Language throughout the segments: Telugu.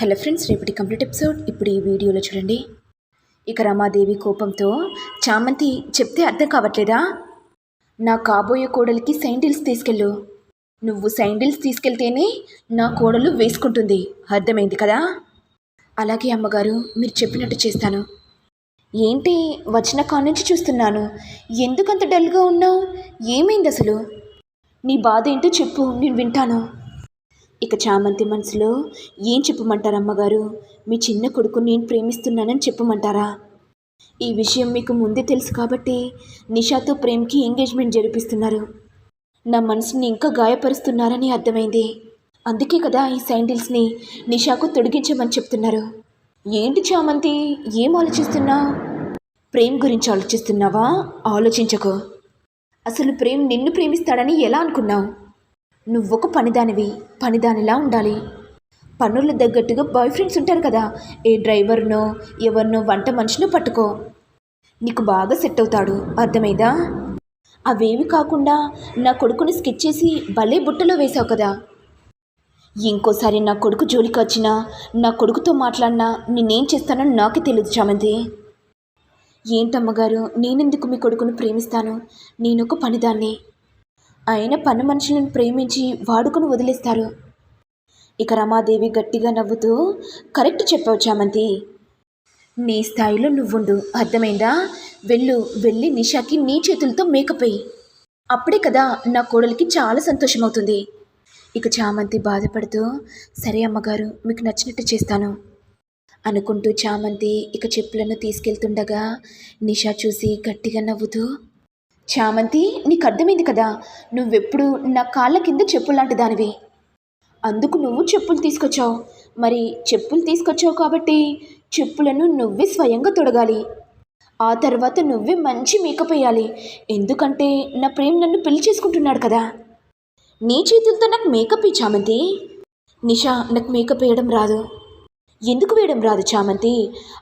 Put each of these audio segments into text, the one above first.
హలో ఫ్రెండ్స్ రేపటి కంప్లీట్ ఎపిసోడ్. ఇప్పుడు ఈ వీడియోలో చూడండి. ఇక రమాదేవి కోపంతో చామంతి చెప్తే అర్థం కావట్లేదా? నా కాబోయే కోడలికి సైండిల్స్ తీసుకెళ్ళు. నువ్వు సైండిల్స్ తీసుకెళ్తేనే నా కోడలు వేసుకుంటుంది. అర్థమైంది కదా? అలాగే అమ్మగారు మీరు చెప్పినట్టు చేస్తాను. ఏంటి వచ్చిన కాడ నుంచి చూస్తున్నాను. ఎందుకంత డల్గా ఉన్నావు? ఏమైంది అసలు? నీ బాధ ఏంటో చెప్పు నేను వింటాను. ఇక చామంతి మనసులో ఏం చెప్పమంటారు అమ్మగారు మీ చిన్న కొడుకు నేను ప్రేమిస్తున్నానని చెప్పమంటారా? ఈ విషయం మీకు ముందే తెలుసు కాబట్టి నిషాతో ప్రేమ్కి ఎంగేజ్మెంట్ జరిపిస్తున్నారు. నా మనసుని ఇంకా గాయపరుస్తున్నారని అర్థమైంది. అందుకే కదా ఈ శాండిల్స్ని నిషాకు తొడిగించమని చెప్తున్నారు. ఏంటి చామంతి? ఏం ఆలోచిస్తున్నావు ప్రేమ్ గురించి ఆలోచిస్తున్నావా? ఆలోచించకు. అసలు ప్రేమ్ నిన్ను ప్రేమిస్తాడని ఎలా అనుకున్నావు? నువ్వొక పనిదానివి పనిదానిలా ఉండాలి. పనులు తగ్గట్టుగా బాయ్ ఫ్రెండ్స్ ఉంటారు కదా. ఏ డ్రైవర్నో ఎవరినో వంట మనిషినో పట్టుకో. నీకు బాగా సెట్ అవుతాడు. అర్థమైందా? అవేవి కాకుండా నా కొడుకుని స్కెచ్ చేసి భలే బుట్టలో వేశావు కదా. ఇంకోసారి నా కొడుకు జోలికి వచ్చినా నా కొడుకుతో మాట్లాడినా నేనేం చేస్తానో నాకే తెలియదు చామంతి. ఏంటమ్మగారు నేనెందుకు మీ కొడుకును ప్రేమిస్తాను? నేనొక పనిదాన్ని. ఆయన పని మనుషులను ప్రేమించి వాడుకుని వదిలేస్తారు. ఇక రమాదేవి గట్టిగా నవ్వుతూ కరెక్ట్ చెప్పావు చామంతి. నీ స్థాయిలో నువ్వుండు. అర్థమైందా? వెళ్ళు వెళ్ళి నిషాకి నీ చేతులతో మేకప్ అయ్యి అప్పుడే కదా నా కోడలికి చాలా సంతోషమవుతుంది. ఇక చామంతి బాధపడుతూ సరే అమ్మగారు మీకు నచ్చినట్టు చేస్తాను. అనుకుంటూ చామంతి ఇక చెప్పులను తీసుకెళ్తుండగా నిషా చూసి గట్టిగా నవ్వుతూ చామంతి నీకు అర్థమైంది కదా నువ్వెప్పుడు నా కాళ్ళ కింద చెప్పులాంటి దానివి? అందుకు నువ్వు చెప్పులు తీసుకొచ్చావు. మరి చెప్పులు తీసుకొచ్చావు కాబట్టి చెప్పులను నువ్వే స్వయంగా తొడగాలి. ఆ తర్వాత నువ్వే మంచి మేకప్ వేయాలి. ఎందుకంటే నా ప్రేమ్ నన్ను పెళ్ళి చేసుకుంటున్నాడు కదా. నీ చేతులతో నాకు మేకప్ ఈ చామంతి నిషా నాకు మేకప్ వేయడం రాదు. ఎందుకు వేయడం రాదు చామంతి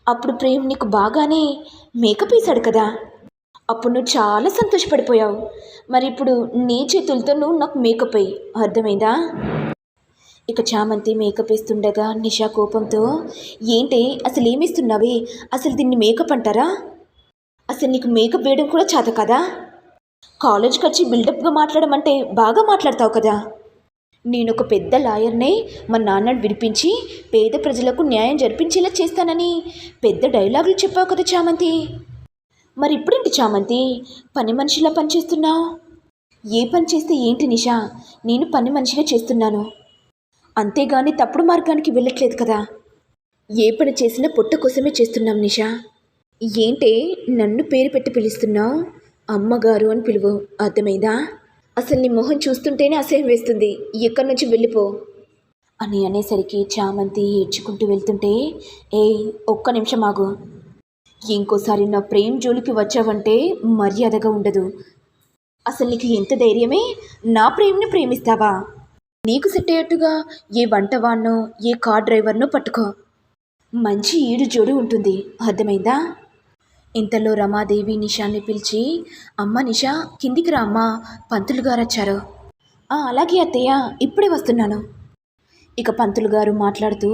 అప్పుడు ప్రేమ్ నీకు బాగానే మేకప్ వేశాడు కదా. అప్పుడు నువ్వు చాలా సంతోషపడిపోయావు. మరి ఇప్పుడు నీ చేతులతో నువ్వు నాకు మేకప్ అయ్యి అర్థమైందా? ఇక చామంతి మేకప్ వేస్తుండగా నిషా కోపంతో ఏంటి అసలు ఏమిస్తున్నావే అసలు దీన్ని మేకప్ అంటారా? అసలు నీకు మేకప్ వేయడం కూడా చేత కదా? కాలేజ్కి వచ్చి బిల్డప్గా మాట్లాడమంటే బాగా మాట్లాడతావు కదా. నేను ఒక పెద్ద లాయర్నే మా నాన్నని విడిపించి పేద ప్రజలకు న్యాయం జరిపించేలా చేస్తానని పెద్ద డైలాగులు చెప్పావు కదా చామంతి. మరి ఇప్పుడేంటి చామంతి? పని మనిషిలా పనిచేస్తున్నావు ఏ పని చేస్తే ఏంటి నిషా? నేను పని మనిషిగా చేస్తున్నాను. అంతేగాని తప్పుడు మార్గానికి వెళ్ళట్లేదు కదా. ఏ పని చేసినా పొట్ట కోసమే చేస్తున్నాం నిషా. ఏంటే నన్ను పేరు పెట్టి పిలుస్తున్నావు? అమ్మగారు అని పిలువు. అర్థమైందా? అసలు నీ మొహం చూస్తుంటేనే అసహ్యం వేస్తుంది. ఎక్కడి నుంచి వెళ్ళిపో. అని అనేసరికి చామంతి ఏడ్చుకుంటూ వెళ్తుంటే ఏ ఒక్క నిమిషం ఆగు. ఇంకోసారి నా ప్రేమ్ జోలికి వచ్చావంటే మర్యాదగా ఉండదు. అసలు నీకు ఎంత ధైర్యమే? నా ప్రేమ్ని ప్రేమిస్తావా? నీకు సెట్ అయ్యేట్టుగా ఏ వంటవాన్నో ఏ కార్ డ్రైవర్నో పట్టుకో. మంచి ఈడు జోడు ఉంటుంది. అర్థమైందా? ఇంతలో రమాదేవి నిషాన్ని పిలిచి అమ్మ నిషా కిందికి రా అమ్మ పంతులు గారు వచ్చారు. అలాగే అత్తయ్య ఇప్పుడే వస్తున్నాను. ఇక పంతులు గారు మాట్లాడుతూ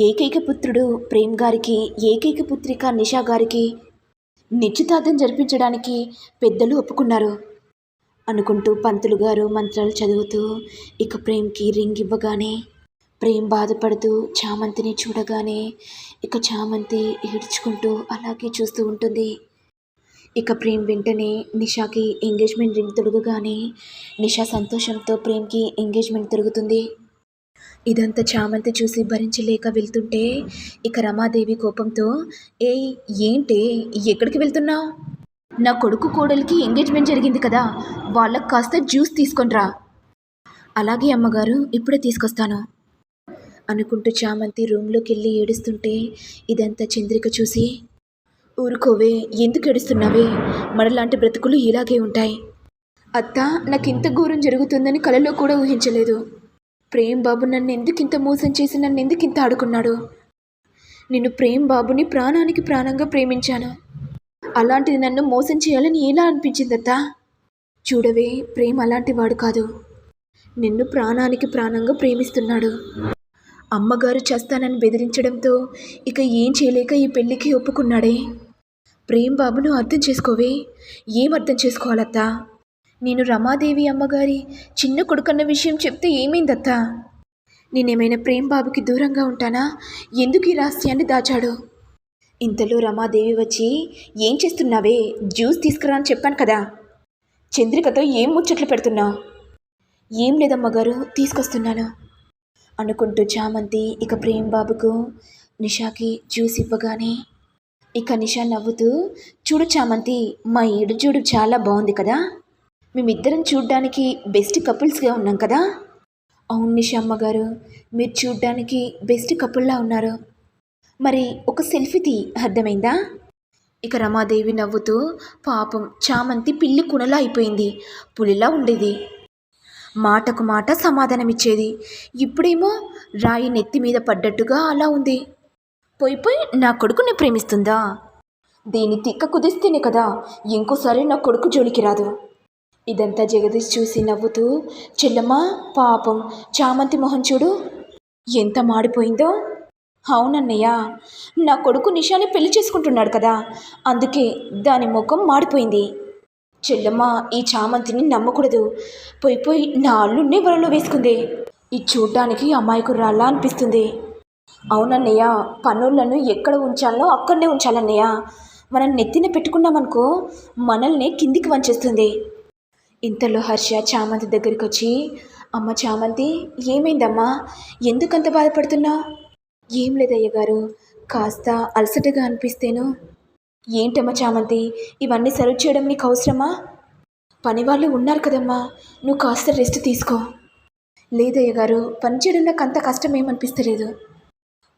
ఏకైక పుత్రుడు ప్రేమ్ గారికి ఏకైక పుత్రిక నిషా గారికి నిశ్చితార్థం జరిపించడానికి పెద్దలు ఒప్పుకున్నారు అనుకుంటూ పంతులు గారు మంత్రాలు చదువుతూ ఇక ప్రేమ్కి రింగ్ ఇవ్వగానే ప్రేమ్ బాధపడుతూ చామంతిని చూడగానే ఇక చామంతి ఏడ్చుకుంటూ అలాగే చూస్తూ ఉంటుంది. ఇక ప్రేమ్ వెంటనే నిషాకి ఎంగేజ్మెంట్ రింగ్ తొడగగానే నిషా సంతోషంతో ప్రేమ్కి ఎంగేజ్మెంట్ తిరుగుతుంది ఇదంతా చామంతి చూసి భరించలేక వెళ్తుంటే ఇక రమాదేవి కోపంతో ఏయ్ ఏంటి? ఎక్కడికి వెళ్తున్నావు? నా కొడుకు కోడలికి ఎంగేజ్మెంట్ జరిగింది కదా వాళ్ళకి కాస్త జ్యూస్ తీసుకొనిరా అలాగే అమ్మగారు ఇప్పుడే తీసుకొస్తాను. అనుకుంటూ చామంతి రూమ్లోకి వెళ్ళి ఏడుస్తుంటే ఇదంతా చంద్రిక చూసి ఊరుకోవే ఎందుకు ఏడుస్తున్నావే? మనలాంటి బ్రతుకులు ఇలాగే ఉంటాయి. అత్త నాకు ఇంత ఘోరం జరుగుతుందని కలలో కూడా ఊహించలేదు. ప్రేమ్ బాబు నన్ను ఎందుకు ఇంత మోసం చేసి నన్ను ఎందుకు ఇంత ఆడుకున్నాడు? నేను ప్రేమ్ బాబుని ప్రాణానికి ప్రాణంగా ప్రేమించాను. అలాంటిది నన్ను మోసం చేయాలని ఎలా అనిపించిందత్తా? చూడవే ప్రేమ్ అలాంటి వాడు కాదు. నిన్ను ప్రాణానికి ప్రాణంగా ప్రేమిస్తున్నాడు. అమ్మగారు చేస్తానని బెదిరించడంతో ఇక ఏం చేయలేక ఈ పెళ్ళికి ఒప్పుకున్నాడే. ప్రేమ్ బాబును అర్థం చేసుకోవే ఏం అర్థం చేసుకోవాలత్తా? నేను రమాదేవి అమ్మగారి చిన్న కొడుకన్న విషయం చెప్తే ఏమైందత్తా? నేనేమైనా ప్రేమ్ బాబుకి దూరంగా ఉంటానా? ఎందుకు ఈ రహస్యాన్ని దాచాడు? ఇంతలో రమాదేవి వచ్చి ఏం చేస్తున్నావే? జ్యూస్ తీసుకురా అని చెప్పాను కదా. చంద్రికతో ఏం ముచ్చట్లు పెడుతున్నావు? ఏం లేదమ్మగారు తీసుకొస్తున్నాను అనుకుంటూ చామంతి ఇక ప్రేమ్ బాబుకు నిషాకి జ్యూస్ ఇవ్వగానే ఇక నిషా నవ్వుతూ చూడు చామంతి మా ఏడు చూడు చాలా బాగుంది కదా? మేమిద్దరం చూడ్డానికి బెస్ట్ కపుల్స్గా ఉన్నాం కదా? అవును నిషా అమ్మగారు. మీరు చూడ్డానికి బెస్ట్ కపుల్లా ఉన్నారు. మరి ఒక సెల్ఫీ తీ అర్థమైందా? ఇక రమాదేవి నవ్వుతూ పాపం చామంతి పిల్లి కునలా అయిపోయింది. పులిలా ఉండేది. మాటకు మాట సమాధానమిచ్చేది. ఇప్పుడేమో రాయి నెత్తి మీద పడ్డట్టుగా అలా ఉంది. పోయి పోయి నా కొడుకుని ప్రేమిస్తుందా? దీని తిక్క కుదిస్తేనే కదా ఇంకోసారి నా కొడుకు జోలికి రాదు. ఇదంతా జగదీష్ చూసి నవ్వుతూ చెల్లమ్మా పాపం. చామంతి మొహం చూడు. ఎంత మాడిపోయిందో. అవునన్నయ్య. నా కొడుకు నిషాని పెళ్ళి చేసుకుంటున్నాడు కదా. అందుకే దాని ముఖం మాడిపోయింది. చెల్లమ్మ ఈ చామంతిని నమ్మకూడదు. పోయి పోయి నా అల్లుడిని వలలో వేసుకుంది. ఇది చూడ్డానికి అమాయకురాల్లా అనిపిస్తుంది. అవునన్నయ్య పనులను ఎక్కడ ఉంచాలో అక్కడనే ఉంచాలన్నయ్య. మనం నెత్తిన పెట్టుకున్నామనుకో మనల్ని కిందికి వంచేస్తుంది. ఇంతలో హర్ష చామంతి దగ్గరికి వచ్చి అమ్మ చామంతి ఏమైందమ్మా? ఎందుకంత బాధపడుతున్నావు ఏం లేదయ్య గారు కాస్త అలసటగా అనిపిస్తేను. ఏంటమ్మా చామంతి ఇవన్నీ సర్వ్ చేయడం నీకు అవసరమా? పని వాళ్ళు ఉన్నారు కదమ్మా నువ్వు కాస్త రెస్ట్ తీసుకో. లేదయ్య గారు పని చేయడం నాకు అంత కష్టం ఏమనిపిస్తలేదు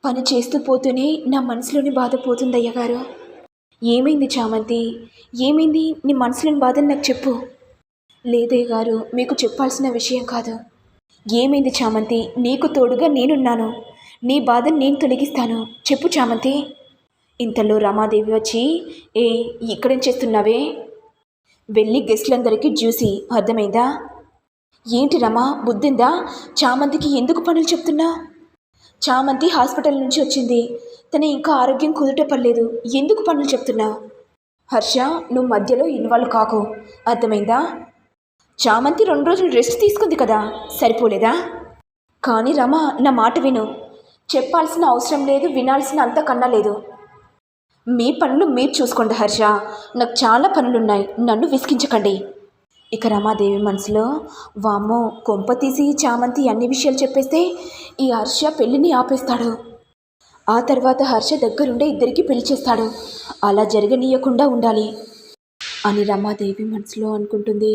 పని చేస్తూ పోతూనే నా మనసులోని బాధ పోతుందయ్య గారు. ఏమైంది చామంతి? ఏమైంది? నీ మనసులోని బాధని నాకు చెప్పు. లేదయ్య గారు మీకు చెప్పాల్సిన విషయం కాదు. ఏమైంది చామంతి? నీకు తోడుగా నేనున్నాను. నీ బాధను నేను తొలగిస్తాను. చెప్పు చామంతి. ఇంతలో రమాదేవి వచ్చి ఏ ఇక్కడేం చేస్తున్నావే? వెళ్ళి గెస్ట్లందరికీ జ్యూసి అర్థమైందా? ఏంటి రమా బుద్ధిందా? చామంతికి ఎందుకు పనులు చెప్తున్నా? చామంతి హాస్పిటల్ నుంచి వచ్చింది. తన ఇంకా ఆరోగ్యం కుదుట పర్లేదు. ఎందుకు పనులు చెప్తున్నా? హర్ష నువ్వు మధ్యలో ఇన్వాల్వ్ కాకు. అర్థమైందా? చామంతి రెండు రోజులు రెస్ట్ తీసుకుంది కదా సరిపోలేదా? కానీ రమ నా మాట విను. చెప్పాల్సిన అవసరం లేదు వినాల్సిన అంత కన్నా లేదు. మీ పనులు మీరు చూసుకోండి హర్ష. నాకు చాలా పనులున్నాయి నన్ను విసిగించకండి. ఇక రమాదేవి మనసులో వామ్మో కొంప తీసి చామంతి అన్ని విషయాలు చెప్పేస్తే ఈ హర్ష పెళ్ళిని ఆపేస్తాడు. ఆ తర్వాత హర్ష దగ్గరుండే ఇద్దరికి పెళ్ళి చేస్తాడు. అలా జరగనీయకుండా ఉండాలి అని రమాదేవి మనసులో అనుకుంటుంది.